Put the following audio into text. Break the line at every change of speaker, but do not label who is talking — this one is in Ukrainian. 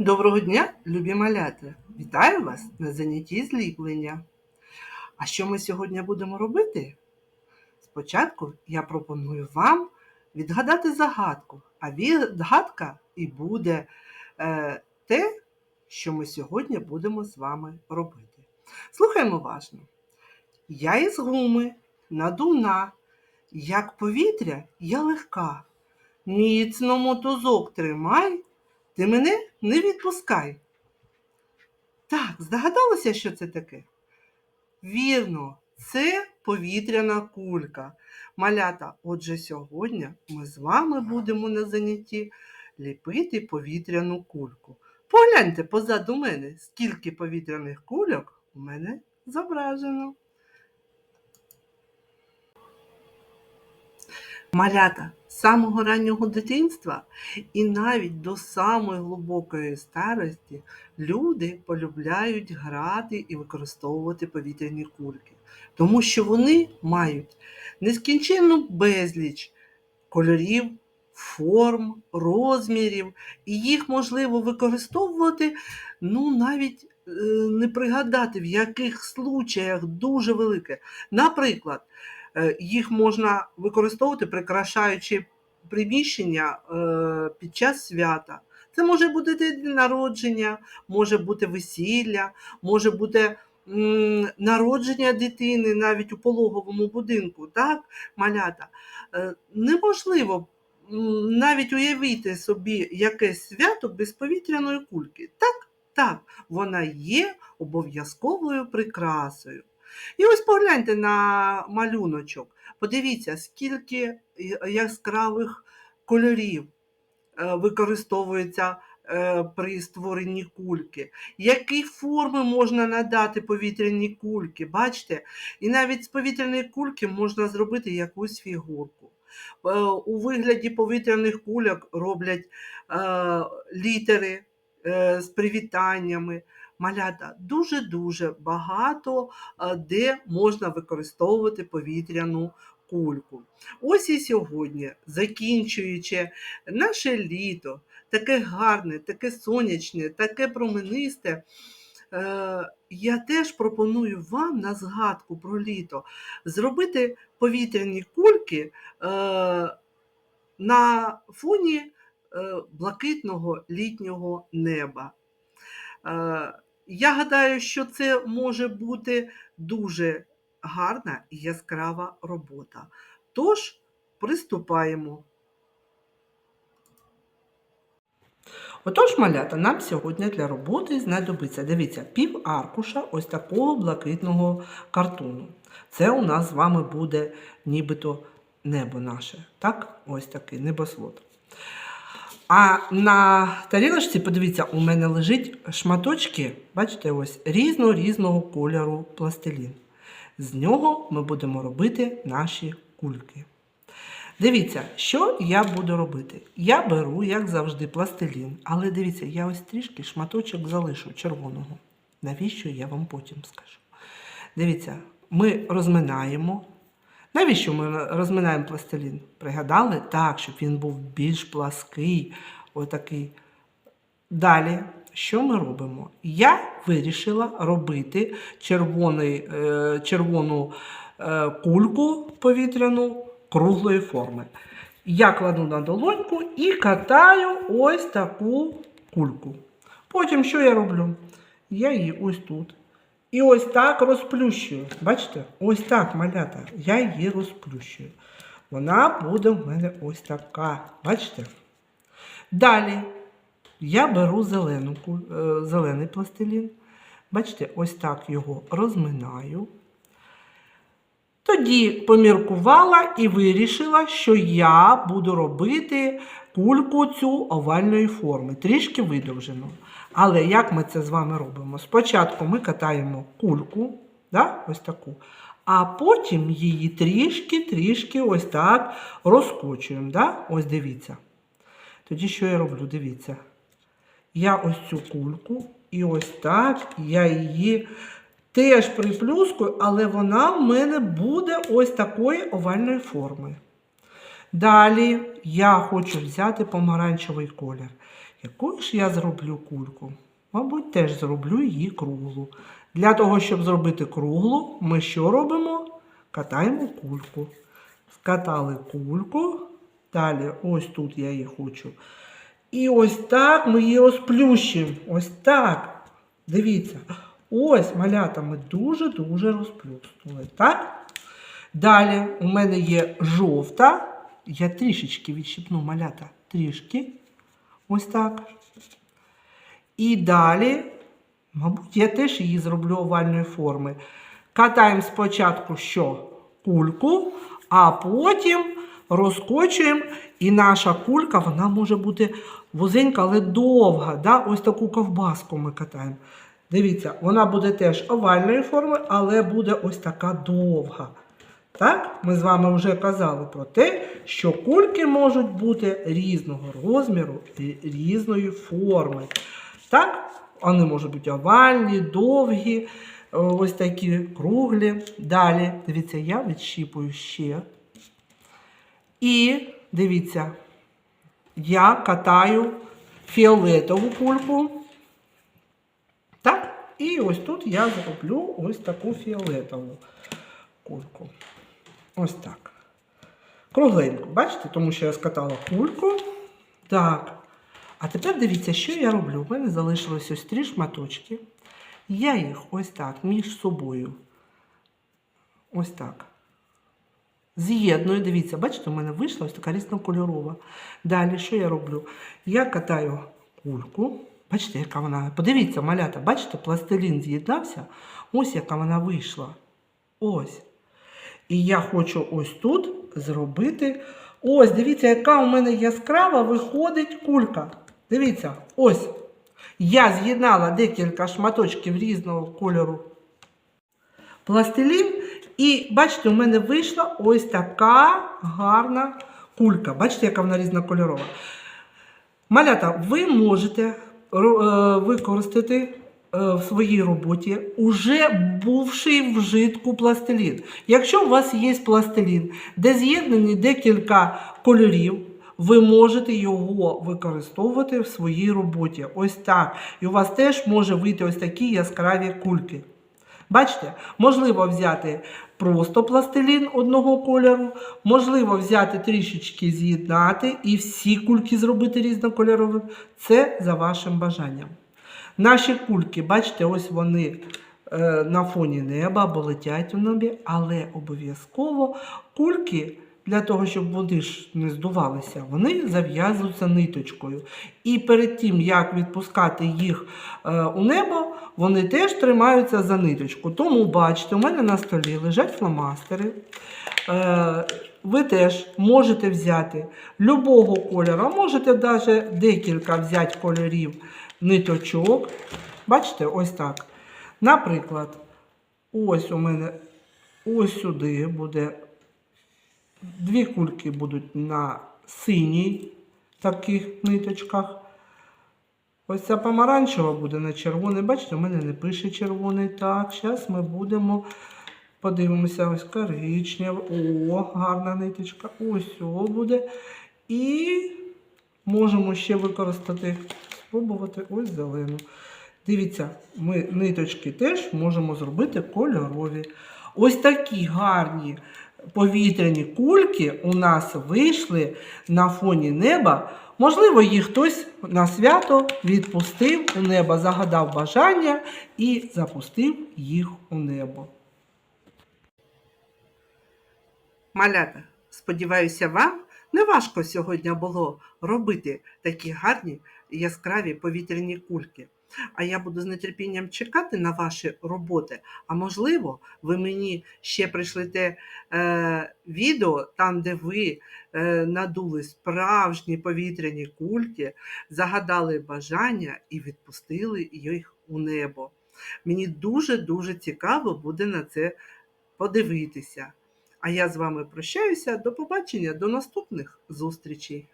Доброго дня, любі малята! Вітаю вас на занятті зліплення. А що ми сьогодні будемо робити? Спочатку я пропоную вам відгадати загадку, а відгадка і буде е, те, що ми сьогодні будемо з вами робити. Слухаємо уважно. Я із гуми, надувна, як повітря я легка. Міцно мотузок тримай, ти мене не відпускай. Так, здогадалися, що це таке? Вірно, це повітряна кулька. Малята, отже, сьогодні ми з вами будемо на занятті ліпити повітряну кульку. Погляньте позаду мене, скільки повітряних кульок у мене зображено. Малята з самого раннього дитинства і навіть до самої глибокої старості люди полюбляють грати і використовувати повітряні кульки, тому що вони мають нескінченну безліч кольорів, форм, розмірів, і їх можливо використовувати, ну навіть е, не пригадати, в яких случаях дуже велике. Наприклад, Їх можна використовувати, прикрашаючи приміщення е, під час свята. Це може бути день народження, може бути весілля, може бути народження дитини навіть у пологовому будинку. Так, малята? Е, Неможливо навіть уявити собі якесь свято без повітряної кульки. Так, так, вона є обов'язковою прикрасою. І ось погляньте на малюночок. Подивіться, скільки яскравих кольорів е, використовується е, при створенні кульки, які форми можна надати повітряній кульки. Бачите? І навіть з повітряної кульки можна зробити якусь фігурку. Е, У вигляді повітряних кульок роблять літери з привітаннями малята дуже-дуже багато де можна використовувати повітряну кульку. Ось і сьогодні, закінчуючи наше літо, таке гарне, таке сонячне, таке променисте. Е, я теж пропоную вам на згадку про літо зробити повітряні кульки е, на фоні е, блакитного літнього неба. Я гадаю, що це може бути дуже гарна і яскрава робота. Тож, приступаємо. Отож, малята, нам сьогодні для роботи знадобиться, дивіться, пів аркуша ось такого блакитного картону. Це у нас з вами буде нібито небо наше. Так? Ось такий небосвод. А на тарілочці, подивіться, у мене лежить шматочки, бачите, ось різного-різного кольору пластилін. З нього ми будемо робити наші кульки. Дивіться, що я буду робити. Я беру, як завжди, пластилін, але дивіться, я ось трішки шматочок залишу червоного. Навіщо я вам потім скажу? Дивіться, ми розминаємо. Навіщо ми розминаємо пластилін? Пригадали? Так, щоб він був більш плаский. Отакий. Далі, що ми робимо? Я вирішила робити червоний, е, червону е, кульку повітряну круглої форми. Я кладу на долоньку і катаю ось таку кульку. Потім що я роблю? Я її ось тут і ось так розплющую. Бачите? Ось так малята. Я її розплющую. Вона буде в мене ось така. Бачите? Далі я беру зелену, е, зелений пластилін. Бачите, ось так його розминаю. Тоді поміркувала і вирішила, що я буду робити кульку цю овальної форми, трішки видовжену. Але як ми це з вами робимо? Спочатку ми катаємо кульку, да? ось таку, а потім її трішки-трішки ось так розкочуємо. Да? Ось дивіться. Тоді що я роблю? Дивіться. Я ось цю кульку і ось так я її теж приплюскую, але вона в мене буде ось такої овальної форми. Далі я хочу взяти помаранчевий колір. Яку ж я зроблю кульку? Мабуть, теж зроблю її круглу. Для того, щоб зробити круглу, ми що робимо? Катаємо кульку. Скатали кульку. Далі, ось тут я її хочу. І ось так ми її розплющимо. Ось так. Дивіться. Ось малята ми дуже-дуже розплюснули. Так? Далі у мене є жовта. Я трішечки відщипну малята. Трішки. Ось так. І далі, мабуть, я теж її зроблю овальної форми. Катаємо спочатку що? Кульку, а потім розкочуємо, і наша кулька вона може бути вузенька, але довга. Да? Ось таку ковбаску ми катаємо. Дивіться, вона буде теж овальної форми, але буде ось така довга. Так, ми з вами вже казали про те, що кульки можуть бути різного розміру і різної форми. Так, вони можуть бути овальні, довгі, е, ось такі круглі. Далі, дивіться, я відщіпую ще. І дивіться, я катаю фіолетову кульку. Так, і ось тут я зроблю ось таку фіолетову кульку. Ось так. Кругленьку, бачите, тому що я скатала кульку. Так. А тепер дивіться, що я роблю. У мене залишилось ось три шматочки. Я їх ось так між собою. Ось так. З'єдную, дивіться, бачите, у мене вийшла ось така різнокольорова. Далі, що я роблю? Я катаю кульку. Бачите, яка вона. Подивіться, малята, бачите, пластилін з'єднався. Ось яка вона вийшла. Ось. І я хочу ось тут зробити. Ось, дивіться, яка у мене яскрава виходить кулька. Дивіться, ось. Я з'єднала декілька шматочків різного кольору пластилін. І бачите, у мене вийшла ось така гарна кулька. Бачите, яка вона різнокольорова. Малята, ви можете е, використати в своїй роботі уже бувший житку пластилін. Якщо у вас є пластилін, де з'єднані декілька кольорів, ви можете його використовувати в своїй роботі. Ось так. І у вас теж може вийти ось такі яскраві кульки. Бачите, можливо взяти просто пластилін одного кольору, можливо взяти трішечки з'єднати і всі кульки зробити різнокольоровими. Це за вашим бажанням. Наші кульки, бачите, ось вони е, на фоні неба або летять у небі, але обов'язково кульки. Для того, щоб вони ж не здувалися, вони зав'язуються ниточкою. І перед тим, як відпускати їх е, у небо, вони теж тримаються за ниточку. Тому, бачите, у мене на столі лежать фломастери. Е, ви теж можете взяти любого кольору, можете навіть декілька взяти кольорів ниточок. Бачите, ось так. Наприклад, ось у мене ось сюди буде Дві кульки будуть на синій таких ниточках. Ось ця помаранчева буде на червоний. Бачите, у мене не пише червоний. Так, зараз ми будемо подивимося, ось коричнева. О, гарна ниточка. Ось о буде. І можемо ще використати, спробувати ось зелену. Дивіться, ми ниточки теж можемо зробити кольорові. Ось такі гарні повітряні кульки у нас вийшли на фоні неба. Можливо, їх хтось на свято відпустив у небо, загадав бажання і запустив їх у небо. Малята, сподіваюся, вам не важко сьогодні було робити такі гарні яскраві повітряні кульки. А я буду з нетерпінням чекати на ваші роботи. А можливо, ви мені ще прийшлете е, відео там, де ви е, надули справжні повітряні кульки, загадали бажання і відпустили їх у небо. Мені дуже-дуже цікаво буде на це подивитися. А я з вами прощаюся. До побачення, до наступних зустрічей.